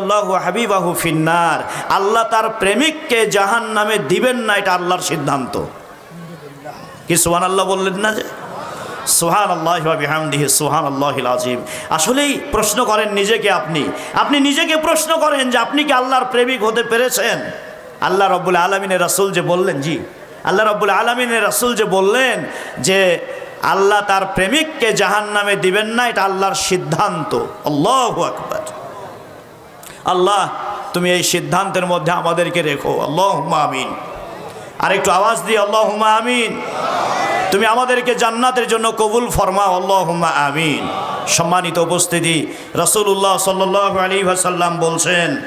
আল্লাহু হাবিবাহু আল্লাহ তার প্রেমিককে জাহান নামে দিবেন না, এটা আল্লাহর সিদ্ধান্ত। কি সোহান আল্লাহ বললেন না যে? সোহান আল্লাহ সোহান আল্লাহ আজিম আসলেই প্রশ্ন করেন নিজেকে আপনি। আপনি নিজেকে প্রশ্ন করেন যে আপনি কি আল্লাহর প্রেমিক হতে পেরেছেন? আল্লাহ রব্বুল আলমিনের রাসুল যে বললেন, জি। আল্লাহ রব্বুল আলমিনের রাসুল যে বললেন যে, আল্লাহ তার প্রেমিককে জাহান নামে দিবেন না, এটা আল্লাহর সিদ্ধান্ত। আল্লাহ আকবর। আল্লাহ, তুমি এই সিদ্ধান্তের মধ্যে আমাদেরকে রেখো। আল্লাহ আমিন। আর একটু আওয়াজ দিয়ে আল্লাহ আমিন। তুমি আমাদেরকে জান্নাতের জন্য কবুল ফরমা আল্লাহ আমিন। সম্মানিত উপস্থিতি রসুল্লাহ সাল্লাহ আলী সাল্লাম বলছেন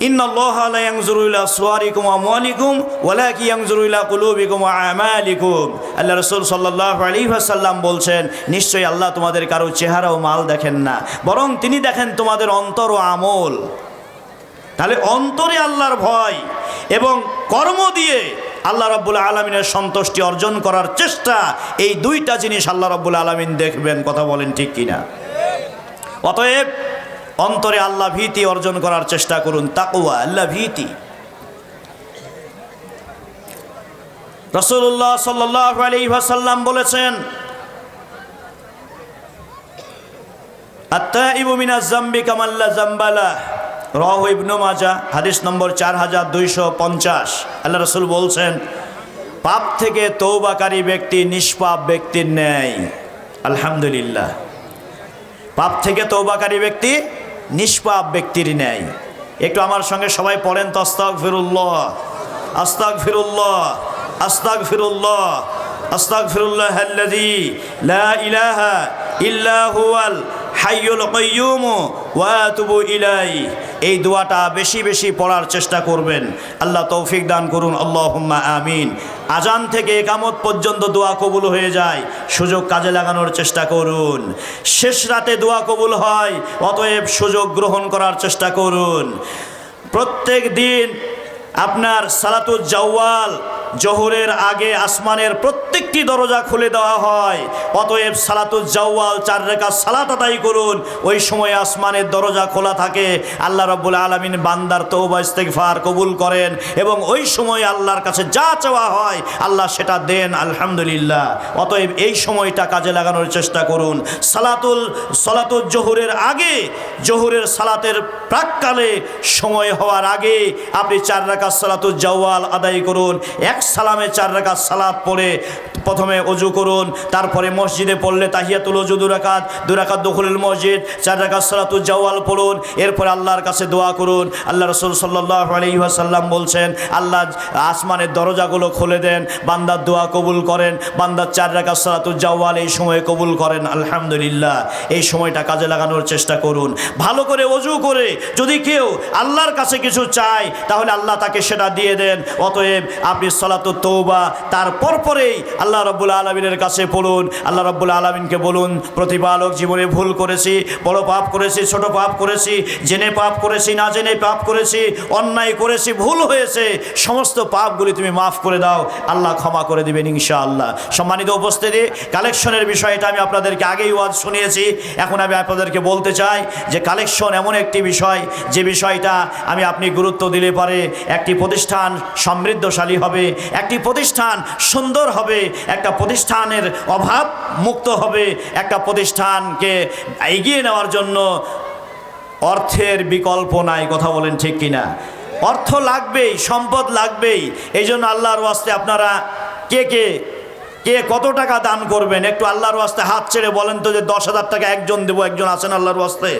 লা ইয়ানজুরু ইলা সুওয়ারিকুম ওয়া আমওয়ালিকুম ওয়ালাকিন ইয়ানজুরু ইলা কুলুবিকুম ওয়া আমালিকুম। আল্লাহ রাসূল সাল্লাল্লাহু বলছেন, নিশ্চয়ই আল্লাহ তোমাদের কারও চেহারা ও মাল দেখেন না, বরং তিনি দেখেন তোমাদের অন্তর ও আমল। তাহলে অন্তরে আল্লাহর ভয় এবং কর্ম দিয়ে আল্লাহ রাব্বুল আলমিনের সন্তুষ্টি অর্জন করার চেষ্টা, এই দুইটা জিনিস আল্লাহ রাব্বুল আলমিন দেখবেন। কথা বলেন ঠিক কিনা? অতএব অন্তরে আল্লাহ ভীতি অর্জন করার চেষ্টা করুন তাকুয়া আল্লাহ ভীতি। রসুল্লাহ সাল্লাহ আলী ভাসাল্লাম বলেছেন জাম্বালা হাদিস নম্বর চার হাজার দুইশো পঞ্চাশ। আল্লাহ রসুল বলছেন, পাপ থেকে তৌবাকারী ব্যক্তি নিষ্পাপ ব্যক্তির আলহামদুলিল্লাহ। পাপ থেকে তৌবাকারী ব্যক্তি নিষ্পাপ ব্যক্তির ন্যায়। একটু আমার সঙ্গে সবাই পড়েন তো আস্তাক ফিরুল্লাহ আস্তাক ফিরুল্লাহ আস্তাক ফিরুল্লাহ আস্তাক ফিরুল্লাহ লা ইলাহা ইল্লা হুয়াল হাইয়ুল কাইয়্যুম ওয়া আতুবু ইলাই, এই দোয়াটা বেশি বেশি পড়ার চেষ্টা করবেন। আল্লাহ তৌফিক দান করুন, আল্লাহুম্মা আমিন। আজান থেকে একামত পর্যন্ত দোয়া কবুল হয়ে যায়, সুযোগ কাজে লাগানোর চেষ্টা করুন। শেষ রাতে দোয়া কবুল হয়, অতএব সুযোগ গ্রহণ করার চেষ্টা করুন। প্রত্যেক দিন আপনার সালাতুল জাওয়াল জোহরের আগে আসমানের প্রত্যেকটি দরজা খুলে দেওয়া হয়। অতএব সালাতুল জাওয়াল চার রেখা সালাত আদায় করুন। ওই সময় আসমানের দরজা খোলা থাকে। আল্লাহ রব্বুল আলমিন বান্দার তৌবা ইস্তেগফার কবুল করেন এবং ওই সময় আল্লাহর কাছে যা চাওয়া হয়, আল্লাহ সেটা দেন, আলহামদুলিল্লাহ। অতএব এই সময়টা কাজে লাগানোর চেষ্টা করুন। সালাতুল সালাতুল জোহরের আগে, জোহরের সালাতের প্রাককালে সময় হওয়ার আগে আপনি চার রাখা সালাতুল জাওয়াল আদায় করুন। এক সালামে চার রাকাত সালাত পড়ে, প্রথমে অজু করুন, তারপরে মসজিদে পড়লে তাহিয়াতুল অজু দুরাকাত দুরাকাত দখলুল মসজিদ, চার রাকাত সালাতুল জাওয়াল পড়ুন, এরপরে আল্লাহর কাছে দোয়া করুন। আল্লাহ রসুল সাল্লাহ আলহিহাসাল্লাম বলছেন, আল্লাহ আসমানের দরজাগুলো খুলে দেন বান্দার দোয়া কবুল করেন বান্দার চার রাকাত সালাতুল জাওয়াল এই সময়ে কবুল করেন, আলহামদুলিল্লাহ। এই সময়টা কাজে লাগানোর চেষ্টা করুন। ভালো করে অজু করে, যদি কেউ আল্লাহর কাছে কিছু চায়, তাহলে আল্লাহ তাকে সেটা দিয়ে দেন, অতএব আপনি সলাতুল তৌবা তার পরপরেই আল্লাহ রব্বুল আলমিনের কাছে পড়ুন আল্লাহ রব্বুল আলমিনকে বলুন, প্রতিপালক জীবনে ভুল করেছি, বড় পাপ করেছি, ছোট পাপ করেছি, জেনে পাপ করেছি, না জেনে পাপ করেছি, অন্যায় করেছি, ভুল হয়েছে, সমস্ত পাপগুলি তুমি মাফ করে দাও, আল্লাহ ক্ষমা করে দিবেন ইনশা আল্লাহ সম্মানিত উপস্থিতি, কালেকশনের বিষয়টা আমি আপনাদেরকে আগেই ওয়াজ শুনিয়েছি, এখন আমি আপনাদেরকে বলতে চাই যে কালেকশন এমন একটি বিষয়, যে বিষয়টা আমি আপনি গুরুত্ব দিলে পারে, একটি প্রতিষ্ঠান সমৃদ্ধশালী হবে একটি প্রতিষ্ঠান সুন্দর হবে, একটা প্রতিষ্ঠানের অভাব মুক্ত হবে, একটা প্রতিষ্ঠানকে এগিয়ে নেওয়ার জন্য অর্থের বিকল্প নাই, কথা বলেন ঠিক কিনা? অর্থ লাগবেই, সম্পদ লাগবেই এই জন্য আল্লাহর ওয়াস্তে আপনারা কে কে কে কত টাকা দান করবেন? একটু আল্লাহর ওয়াস্তে হাত ছেড়ে বলেন তো যে দশ হাজার টাকা একজন দেবো, একজন আছেন আল্লাহর ওয়াস্তে?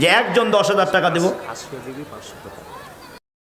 যে একজন দশ হাজার টাকা দেবো?